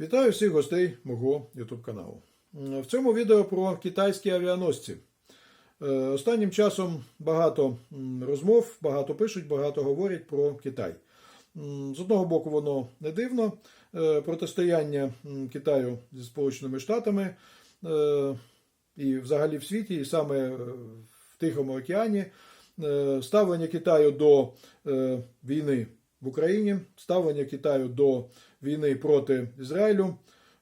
Вітаю всіх гостей мого YouTube каналу. В цьому відео про китайські авіаносці. Е, Останнім часом багато розмов, багато пишуть, багато говорять про Китай. З одного боку, воно не дивно. Е, Протистояння Китаю зі Сполученими Штатами е, і взагалі в світі, і саме в Тихому океані. Ставлення Китаю до війни в Україні, ставлення Китаю до війни проти Ізраїлю,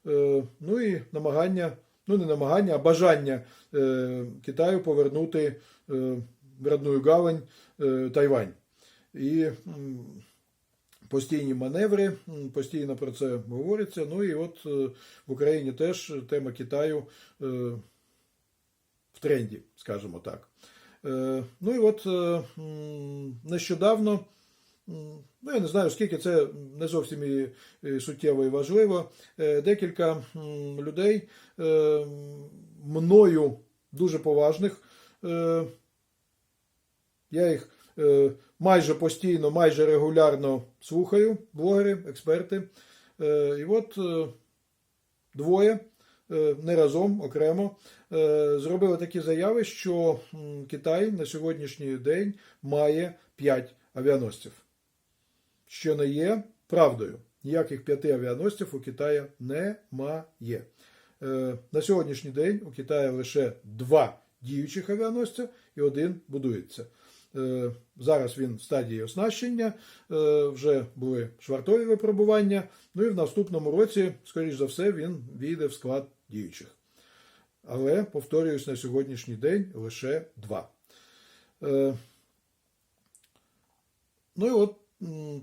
е, ну і намагання, ну не намагання, а бажання е, Китаю повернути е, в родную гавань е, Тайвань. І постійні маневри, постійно про це говориться. Ну і от е, в Україні теж тема Китаю е, в тренді, скажімо так. Е, Ну і от е, нещодавно. Ну, я не знаю, скільки це не зовсім і суттєво і важливо. Е, Декілька людей е, мною дуже поважних. е, Я їх майже постійно, майже регулярно слухаю, блогери, експерти. І от двоє не разом, окремо, зробили такі заяви, що Китай на сьогоднішній день має 5 авіаносців що не є правдою. Ніяких п'яти авіаносців у Китаї немає. Е, На сьогоднішній день у Китаї лише два діючих авіаносця і один будується. Е, Зараз він в стадії оснащення, е, вже були швартові випробування. Ну і в наступному році, скоріш за все, він війде в склад діючих. Але, повторююсь, на сьогоднішній день лише два. Ну і от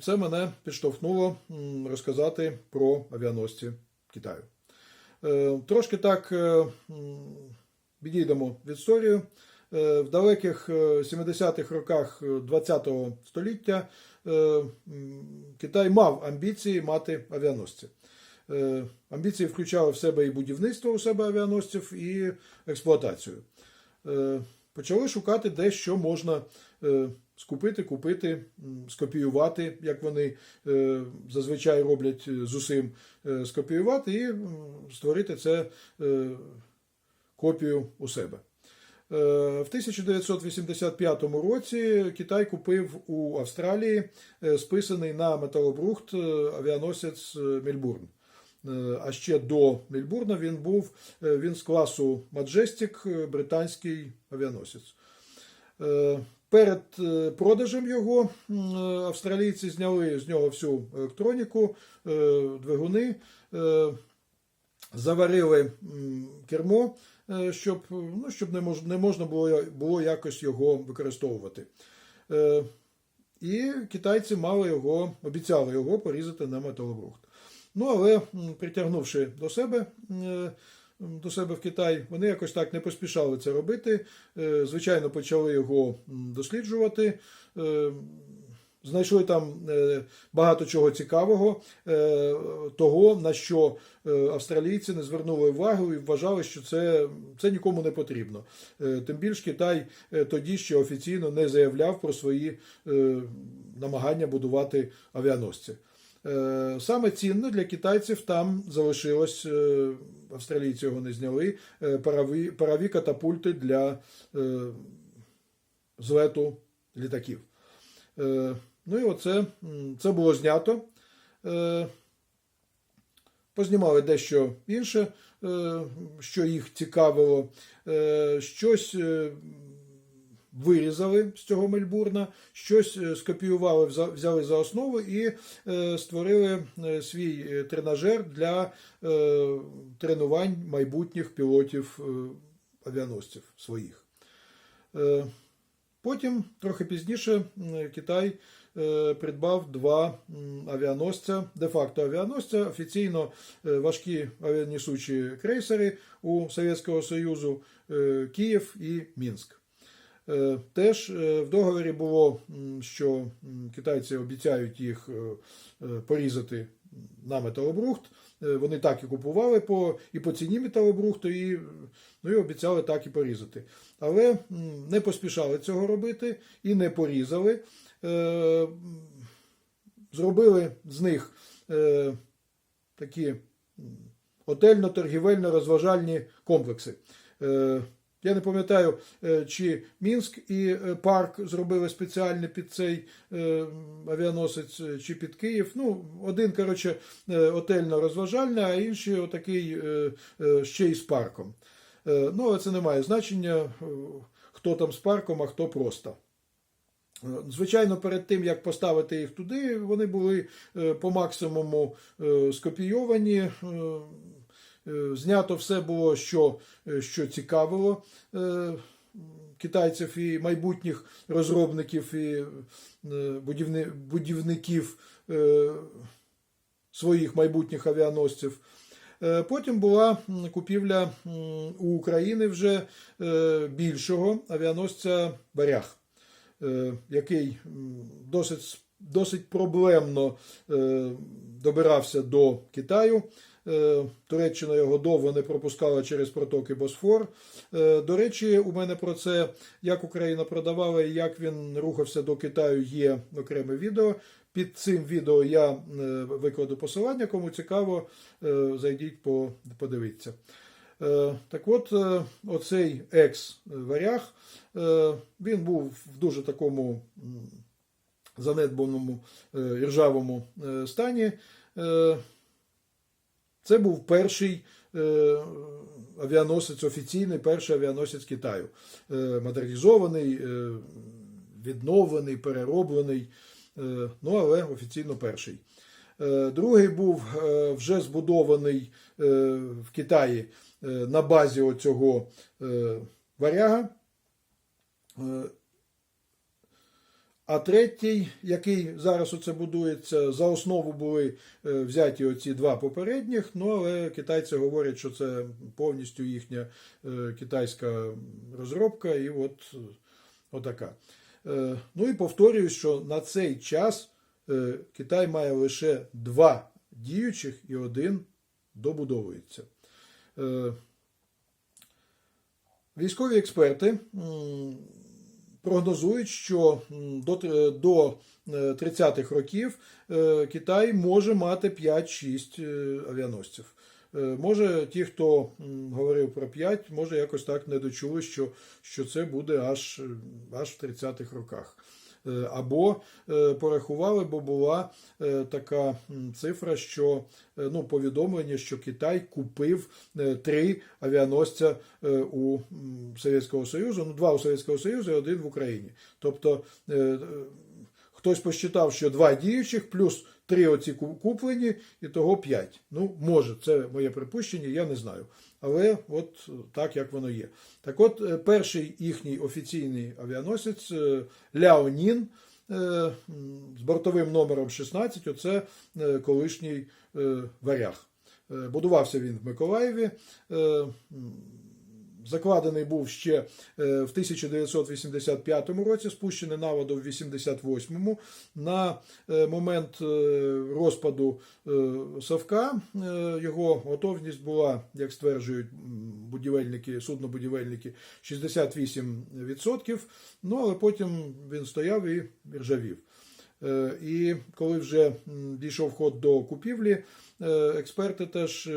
це мене підштовхнуло розказати про авіаносці Китаю. Е, Трошки так е, відійдемо від історії. Е, В далеких е, 70-х роках ХХ століття Китай мав амбіції мати авіаносці. Амбіції включали в себе і будівництво у себе авіаносців, і експлуатацію. Почали шукати де що можна скупити, купити, скопіювати, як вони е, зазвичай роблять е, з усім, е, скопіювати і створити це копію у себе. В 1985 році Китай купив у Австралії списаний на металобрухт авіаносець Мельбурн. А ще до Мельбурна він був він з класу е, британський авіаносець. Е, Перед е, продажем його австралійці зняли з нього всю електроніку, е, двигуни, заварили кермо, щоб, ну, щоб не, мож, не можна було, було якось його використовувати. І китайці мали його, обіцяли його порізати на металобрухт. Ну, але притягнувши до себе, до себе в Китай, вони якось так не поспішали це робити. Е, Звичайно, почали його досліджувати. Е, Знайшли там е, багато чого цікавого, того, на що австралійці не звернули увагу і вважали, що це, це нікому не потрібно. Тим більш Китай тоді ще офіційно не заявляв про свої намагання будувати авіаносці. Е, Саме цінне для китайців там залишилось, е, австралійці його не зняли, е, парові, парові катапульти для злету літаків. Ну і оце це було знято. Познімали дещо інше, що їх цікавило. Щось вирізали з цього Мельбурна, щось е, скопіювали, взяли за основу і е, створили е, свій тренажер для тренувань майбутніх пілотів авіаносців своїх. Потім, трохи пізніше, Китай придбав два авіаносця, де-факто авіаносця, офіційно важкі авіанесучі крейсери у Совєтського Союзу Київ і Мінськ. Е, Теж е, в договорі було, що китайці обіцяють їх е, порізати на металобрухт. Вони так і купували по, і по ціні металобрухту, і, ну, і обіцяли так і порізати. Але не поспішали цього робити і не порізали. Зробили з них такі отельно-торгівельно-розважальні комплекси. Я не пам'ятаю, е, чи Мінськ і е, парк зробили спеціальний під цей е, авіаносець, чи під Київ. Ну, один, коротше, отельно-розважальний, а інший отакий ще й з парком. Ну, але це не має значення, хто там з парком, а хто просто. Звичайно, перед тим, як поставити їх туди, вони були по максимуму скопійовані. Е, Знято все було, що, е, що цікавило е, китайців і майбутніх розробників і будівників своїх майбутніх авіаносців. Потім була купівля у України вже більшого авіаносця Варяг, е, який досить, досить проблемно е, добирався до Китаю. Е, Туреччина його довго не пропускала через протоки Босфор. Е, До речі, у мене про це, як Україна продавала і як він рухався до Китаю, є окреме відео. Під цим відео я викладу посилання. Кому цікаво, зайдіть, по- подивіться. Так от, оцей екс-варяг, він був в дуже такому занедбаному е, ржавому е, стані. Е, Це був перший авіаносець, офіційний перший авіаносець Китаю. Модернізований, відновлений, перероблений, ну але офіційно перший. Другий був вже збудований в Китаї на базі оцього варяга. А третій, який зараз оце будується, за основу були е, взяті оці два попередніх, ну але китайці говорять, що це повністю їхня е, китайська розробка, і от отака. Е, Ну і повторюю, що на цей час Китай має лише два діючих і один добудовується. Військові експерти прогнозують, що до, т- до е, 30-х років е, Китай може мати 5-6 е, авіаносців. Може, ті, хто говорив про 5, може якось так не дочули, що, що це буде аж, аж в 30-х роках. Е, Або е, порахували, бо була е, така цифра, що ну, повідомлення, що Китай купив три авіаносця у Совєтського Союзу, ну два у Совєтського Союзу і один в Україні. Тобто хтось посчитав, що два діючих плюс три оці куплені, і того п'ять. Ну, може, це моє припущення, я не знаю. Але от так, як воно є. Так от, е, перший їхній офіційний авіаносець е, Ляонін е, з бортовим номером 16, оце е, колишній е, варяг. Е, Будувався він в Миколаєві. Закладений був ще е, в 1985 році, спущений на воду в 88-му. На е, момент е, розпаду Савка його готовність була, як стверджують будівельники, суднобудівельники, 68%. Ну, але потім він стояв і ржавів. І коли вже дійшов ход до купівлі, експерти теж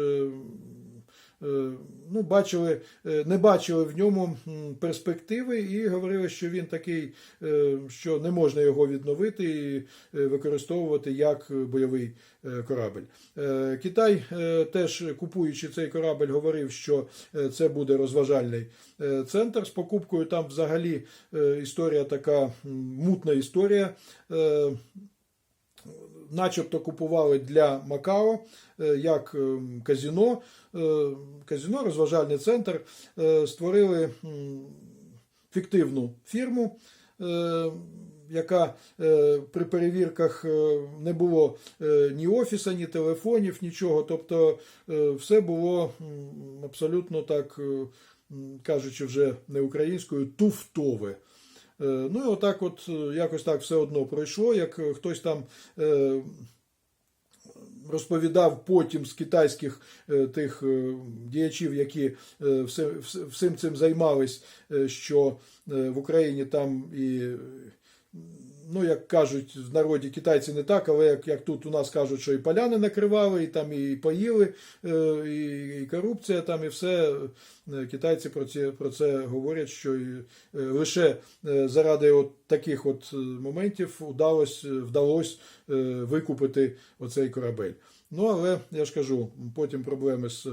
ну, бачили, е, не бачили в ньому перспективи і говорили, що він такий, е, що не можна його відновити і е, використовувати як бойовий е, корабель. Е, Китай е, теж купуючи цей корабель, говорив, що е, це буде розважальний е, центр. З покупкою там взагалі е, історія така мутна історія. Начебто купували для Макао е, як е, казіно. Е, Казіно, розважальний центр, створили фіктивну фірму. Яка при перевірках не було ні офіса, ні телефонів, нічого. Тобто все було абсолютно так, кажучи вже не українською, туфтове. Е, Ну і отак, от е, якось так все одно пройшло. Як е, хтось там розповідав потім з китайських тих діячів, які всім цим займались, що в Україні там і ну, як кажуть в народі, китайці не так, але як, як тут у нас кажуть, що і поляни накривали, і там і поїли, е, і, корупція, там і все. Е, Китайці про це, про це говорять, що і, е, лише заради от таких от моментів вдалося, е, викупити оцей корабель. Ну, але я ж кажу, потім проблеми з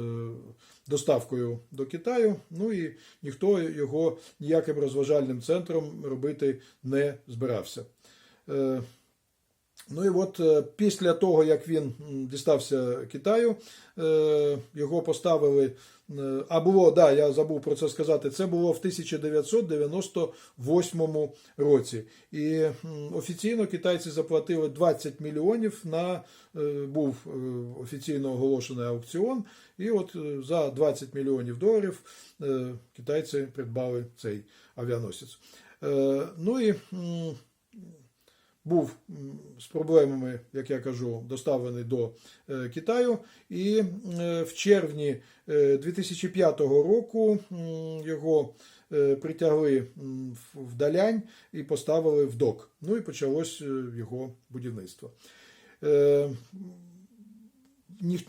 доставкою до Китаю. Ну і ніхто його ніяким розважальним центром робити не збирався. Е, Ну і от е, після того, як він дістався Китаю, е, його поставили. А було, да, я забув про це сказати. Це було в 1998 році. І офіційно китайці заплатили 20 мільйонів на був офіційно оголошений аукціон. І от за 20 мільйонів доларів китайці придбали цей авіаносець. Ну і був з проблемами, як я кажу, доставлений до е, Китаю. І е, в червні е, 2005 року його е, притягли в- Далянь і поставили в док. Ну і почалось е, його будівництво.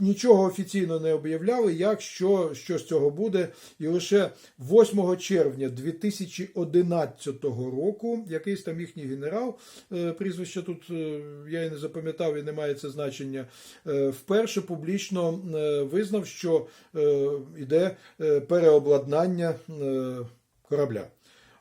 Нічого офіційно не об'являли, як що, що з цього буде. І лише 8 червня 2011 року якийсь там їхній генерал, е, прізвище тут е, я і не запам'ятав, і не має це значення, е, вперше публічно визнав, що йде переобладнання корабля.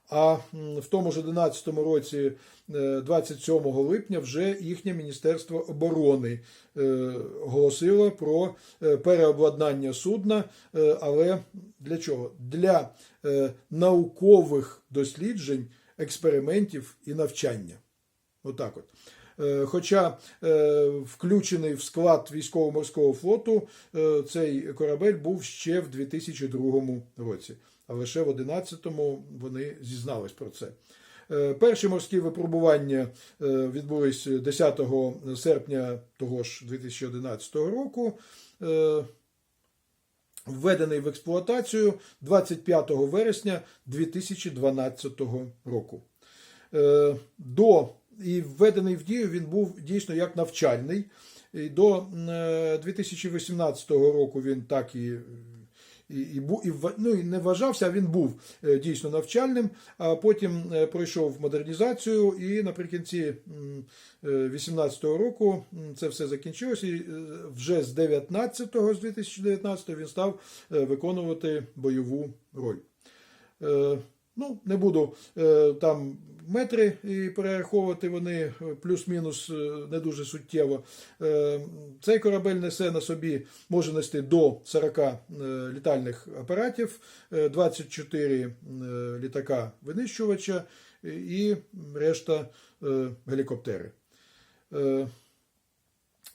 А в тому ж 11 році, е, 27 липня, вже їхнє Міністерство оборони голосило оголосило про е, переобладнання судна. Е, Але для чого? Для е, наукових досліджень, експериментів і навчання. Отак от. Е, Хоча е, включений в склад військово-морського флоту е, цей корабель був ще в 2002 році, а лише в 2011 вони зізнались про це. Перші морські випробування відбулись 10 серпня того ж 2011 року. Введений в експлуатацію 25 вересня 2012 року. До і введений в дію він був дійсно як навчальний. І до е, 2018 року він так і, і, і, і, ну, і не вважався, він був е, дійсно навчальним, а потім е, пройшов модернізацію, і наприкінці 2018 року це все закінчилося. І е, вже з 19-го, з 2019 він став е, виконувати бойову роль. Ну, не буду е, там метри і перераховувати вони е, плюс-мінус е, не дуже суттєво. Цей корабель несе на собі, може нести до 40 е, літальних апаратів, е, 24 е, літака винищувача і решта гелікоптери.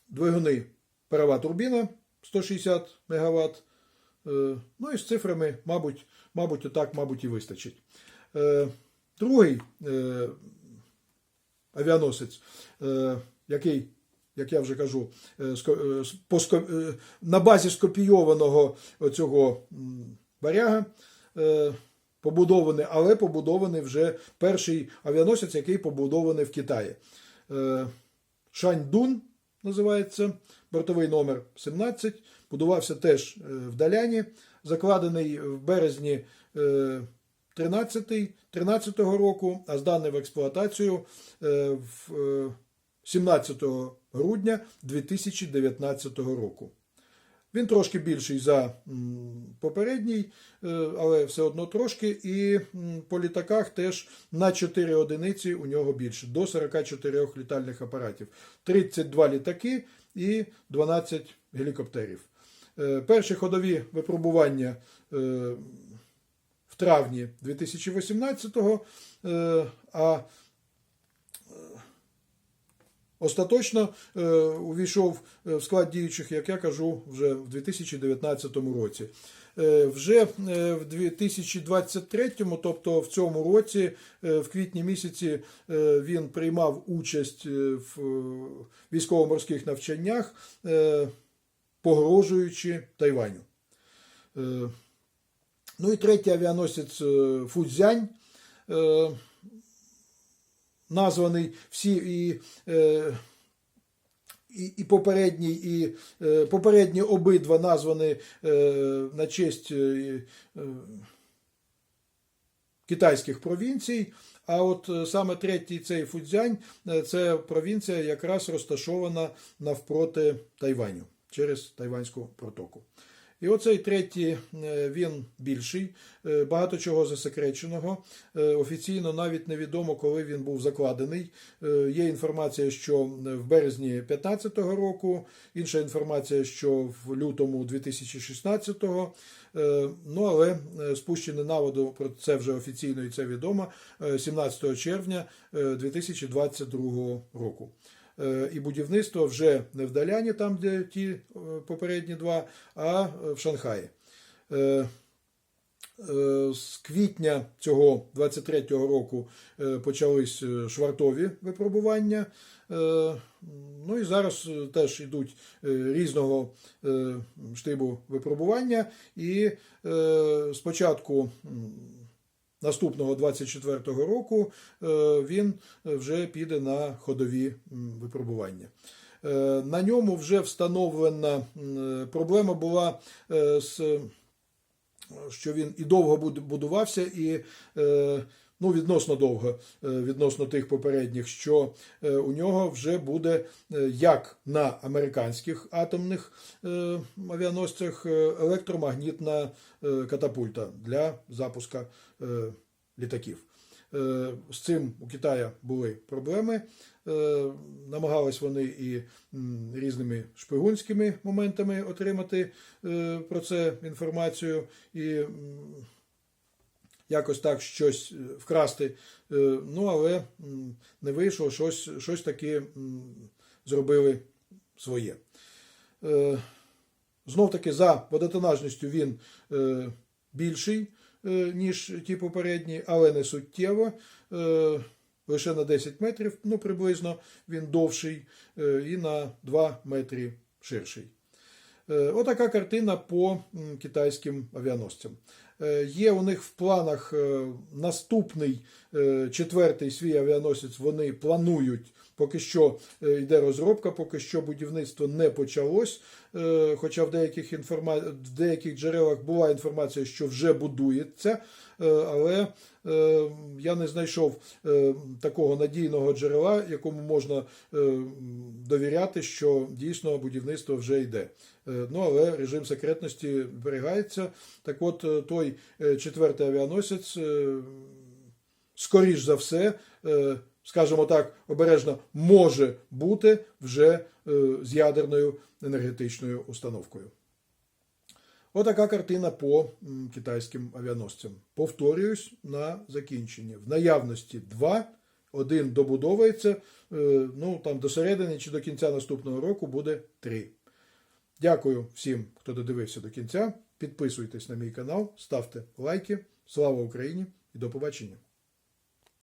Двигуни парова турбіна 160 МВт. Е, Ну і з цифрами, мабуть, мабуть, отак, мабуть, і вистачить. Е, Другий е, авіаносець, який, як я вже кажу, на базі скопійованого цього варяга, побудований, але побудований вже перший авіаносець, який побудований в Китаї. Шаньдун називається, бортовий номер 17, будувався теж е, в Даляні, закладений в березні е, 13, 13 року, а зданий в експлуатацію е, в е, 17 грудня 2019 року. Він трошки більший за попередній, е, але все одно трошки. І по літаках теж на 4 одиниці у нього більше, до 44 літальних апаратів. 32 літаки і 12 гелікоптерів. Е, Перші ходові випробування е, в травні 2018-го, е, а Остаточно увійшов в склад діючих, як я кажу, вже в 2019 році. Вже в 2023, тобто в цьому році, в квітні місяці, він приймав участь в військово-морських навчаннях, погрожуючи Тайваню. Е, Ну і третій авіаносець е, Фудзянь. Е, названий всі і. І, і попередній, і попередні обидва названі на честь китайських провінцій. А от саме третій цей Фудзянь це провінція, якраз розташована навпроти Тайваню через Тайванську протоку. І оцей третій е, він більший, е, багато чого засекреченого. Е, Офіційно навіть невідомо, коли він був закладений. Є інформація, що в березні 2015 року, інша інформація, що в лютому 2016-го. Е, Ну, але спущене на воду про це вже офіційно і це відомо е, 17 червня е, 2022 року. Е, І будівництво вже не в Даляні, там де ті е, попередні два, а в Шанхаї. Е, е, З квітня цього 23-го року е, почались е, швартові випробування. Е, Ну і зараз е, теж йдуть е, різного е, штибу випробування. І е, спочатку наступного 24-го року е, він вже піде на ходові випробування. Е, На ньому вже встановлена проблема була е, з що він і довго буд- будувався, і ну, відносно довго, відносно тих попередніх, що у нього вже буде як на американських атомних авіаносцях електромагнітна катапульта для запуска літаків. Е, З цим у Китая були проблеми. Е, Намагались вони і різними шпигунськими моментами отримати е, про це інформацію і якось так щось е, вкрасти. Е, Ну, але не вийшло, щось, щось таки зробили своє. Е, Знов таки за водотонажністю він е, більший, е, ніж ті попередні, але не суттєво. Е, лише на 10 метрів, ну приблизно він довший, е, і на 2 метри ширший. Е, Отака картина по китайським авіаносцям. Е, Є у них в планах е, наступний е, четвертий свій авіаносець. Вони планують. Поки що е, йде розробка, поки що будівництво не почалось. Е, Хоча в деяких інформа... в деяких джерелах була інформація, що вже будується, е, але я не знайшов такого надійного джерела, якому можна довіряти, що дійсно будівництво вже йде. Ну, але режим секретності зберігається. Так от, той четвертий авіаносець, скоріш за все, скажімо так, обережно може бути вже е, з ядерною енергетичною установкою. Отака картина по китайським авіаносцям. Повторююсь на закінчення. В наявності два, один добудовується, е, ну там до середини чи до кінця наступного року буде три. Дякую всім, хто додивився до кінця. Підписуйтесь на мій канал, ставте лайки. Слава Україні і до побачення!